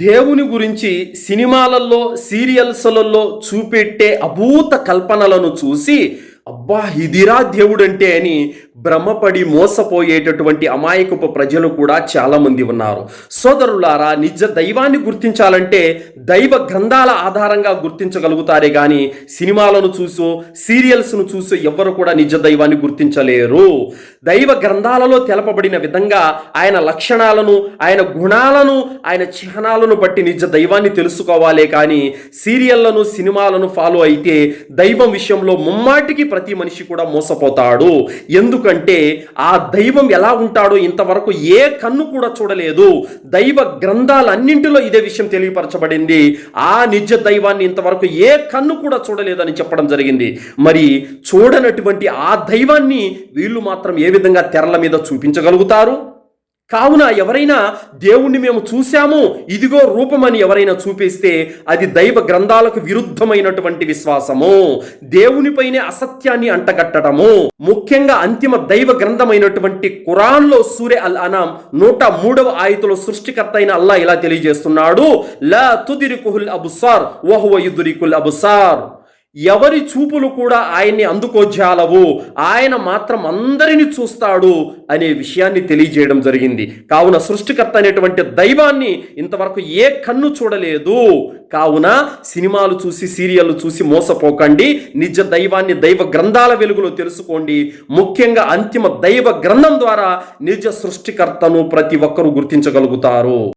దేవుని గురించి సినిమాలలో సీరియల్స్లలో చూపెట్టే అభూత కల్పనలను చూసి అబ్బా ఇదిరా దేవుడంటే అని భ్రమపడి మోసపోయేటటువంటి అమాయకపు ప్రజలు కూడా చాలా మంది ఉన్నారు. సోదరులారా నిజ దైవాన్ని గుర్తించాలంటే దైవ గ్రంథాల ఆధారంగా గుర్తించగలుగుతారే కానీ సినిమాలను చూసో సీరియల్స్ను చూసో ఎవ్వరు కూడా నిజ దైవాన్ని గుర్తించలేరు. దైవ గ్రంథాలలో తెలపబడిన విధంగా ఆయన లక్షణాలను ఆయన గుణాలను ఆయన చిహ్నాలను బట్టి నిజ దైవాన్ని తెలుసుకోవాలే కానీ సీరియళ్ళను సినిమాలను ఫాలో అయితే దైవం విషయంలో ముమ్మాటికి ప్రతి మనిషి కూడా మోసపోతాడు. ఎందుకంటే ఆ దైవం ఎలా ఉంటాడో ఇంతవరకు ఏ కన్ను కూడా చూడలేదు. దైవ గ్రంథాలన్నింటిలో ఇదే విషయం తెలియపరచబడింది. ఆ నిజ దైవాన్ని ఇంతవరకు ఏ కన్ను కూడా చూడలేదని చెప్పడం జరిగింది. మరి చూడనటువంటి ఆ దైవాన్ని వీళ్ళు మాత్రం ఏ విధంగా తెరల మీద చూపించగలుగుతారు? కావున ఎవరైనా దేవుణ్ణి మేము చూశాము ఇదిగో రూపమని ఎవరైనా చూపిస్తే అది దైవ గ్రంథాలకు విరుద్ధమైనటువంటి విశ్వాసము. దేవునిపైనే అసత్యాన్ని అంటగట్టడము. ముఖ్యంగా అంతిమ దైవ గ్రంథమైనటువంటి ఖురాన్లో సూర్య అల్ అనాం నూట మూడవ ఆయతులో సృష్టికర్త అయిన అల్లా ఇలా తెలియజేస్తున్నాడు ల తుదిరికుహుల్ అబుసార్ వహువ యుదురికుల్ అబుసార్. ఎవరి చూపులు కూడా ఆయన్ని అందుకోజాలవు ఆయన మాత్రం అందరిని చూస్తాడు అనే విషయాన్ని తెలియజేయడం జరిగింది. కావున సృష్టికర్త అనేటువంటి దైవాన్ని ఇంతవరకు ఏ కన్ను చూడలేదు. కావున సినిమాలు చూసి సీరియళ్ళు చూసి మోసపోకండి. నిజ దైవాన్ని దైవ గ్రంథాల వెలుగులో తెలుసుకోండి. ముఖ్యంగా అంతిమ దైవ గ్రంథం ద్వారా నిజ సృష్టికర్తను ప్రతి ఒక్కరూ గుర్తించగలుగుతారు.